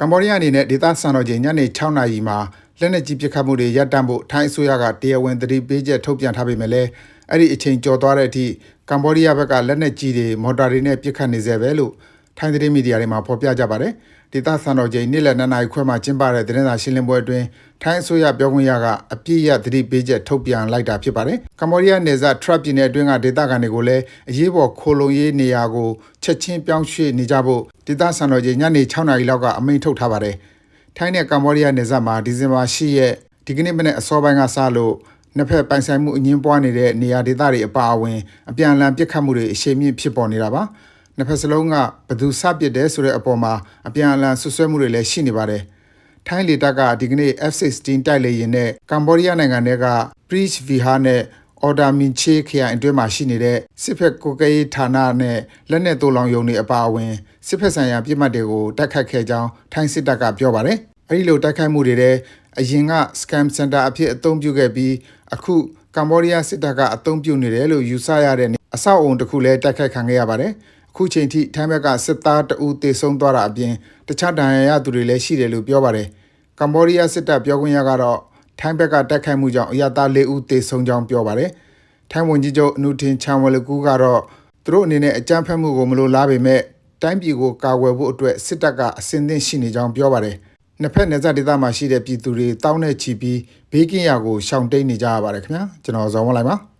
ကမ္ဘောဒီးယားအနေနဲ့ဒေသစံတော်ချိန်ညနေ6နာရီမှာလက်နက်ကြီးပစ်ခတ်မှုတွေရပ်တန့်ဖို့ထိုင်းအစိုးရကတရားဝင်သတိပေးချက်ထုတ်ပြန်ထားပေမဲ့လည်းအဲ့ဒီအချိန်ကျော်သွားတဲ့အထိကမ္ဘောဒီးယားဘက်ကလက်နက်ကြီးတွေမော်တာတွေနဲ့ပစ်ခတ်နေစေပဲလို့ ထိုင်းသတင်းမီဒီယာတွေမှာဖော်ပြကြပါတယ်။ဒေသစံတော်ချိန်နေ့လယ်2နာရီခွဲမှာကျင်းပတဲ့သတင်းစာရှင်းလင်းပွဲအတွင်းထိုင်းအစိုးရပြောခွင့်ရကအပြည့်ရသတိပေးချက်ထုတ်ပြန်လိုက်တာဖြစ်ပါတယ်။ကမ္ဘောဒီးယားနယ်စပ် Trap ပြည်နယ်အတွင်းကဒေသခံတွေကိုလည်းအရေးပေါ်ခိုလုံရေးနေရာကိုချက်ချင်းပြောင်းရွှေ့နေကြဖို့ဒေသစံတော်ချိန်ညနေ6နာရီလောက်ကအမိန့်ထုတ်ထားပါတယ်။ထိုင်းနဲ့ကမ္ဘောဒီးယားနယ်စပ်မှာဒီဇင်ဘာ10ရက်ဒီကနေ့မနေ့အစောပိုင်းကစလို့နှစ်ဖက်ပိုင်ဆိုင်မှုအငင်းပွားနေတဲ့နေရာဒေသတွေအပါအဝင်အပြန်အလှန်ပစ်ခတ်မှုတွေအရှိန်မြင့်ဖြစ်ပေါ်နေတာပါ နှစ်ဖက်စလုံးကဘယ်သူစပစ်တယ်ဆိုတဲ့အပေါ်မှာအပြန်အလှန်ဆွဆွဲမှုတွေလည်းရှိနေပါတယ်ထိုင်းလေတပ်ကဒီကနေ့ F16 တိုက်လေယာဉ်နဲ့ကမ္ဘောဒီးယားနိုင်ငံတွေက Preach Viha နဲ့ Order Minche ခရိုင်အတွင်းမှာရှိနေတဲ့စစ်ဖက်ကိုကဲရေးဌာနနဲ့လက်နက်တိုးလောင်ယုံတွေအပါအဝင်စစ်ဖက်ဆိုင်ရာပြည်မှတ်တွေကိုတိုက်ခတ်ခဲ့ကြောင်းထိုင်းစစ်တပ်ကပြောပါတယ်။အဲဒီလိုတိုက်ခိုက်မှုတွေတဲ့အရင်က scam center အဖြစ်အသုံးပြုခဲ့ပြီးအခုကမ္ဘောဒီးယားစစ်တပ်ကအသုံးပြုနေတယ်လို့ယူဆရတဲ့အဆောက်အုံတစ်ခုလည်းတိုက်ခိုက်ခံခဲ့ရပါတယ်။ အခုချိန်ထိထိုင်းဘက်ကစစ်သားတအူးတေဆုံးသွားတာအပြင်တခြားဒဏ်ရာရသူတွေလည်းရှိတယ်လို့ပြောပါတယ်။ကမ္ဘောဒီးယားစစ်တပ်ပြောခွင့်ရကတော့ထိုင်းဘက်ကတိုက်ခိုက်မှုကြောင့်အရသား၄ဦးသေဆုံးကြောင်းပြောပါတယ်။ထိုင်းဝန်ကြီးချုပ်အနုထင်ချန်ဝလကူကတော့သူတို့အနေနဲ့အကြမ်းဖက်မှုကိုမလိုလားပေမဲ့တိုင်းပြည်ကိုကာကွယ်ဖို့အတွက်စစ်တပ်ကအစဉ်သင့်ရှိနေကြောင်းပြောပါတယ်။နှစ်ဖက်နယ်စပ်ဒေသမှာရှိတဲ့ပြည်သူတွေတောင်းနဲ့ချီပြီးဘေးကင်းရာကိုရှောင်တိန်နေကြရပါတယ်ခင်ဗျာကျွန်တော်ဇော်ဝင်းလိုက်ပါ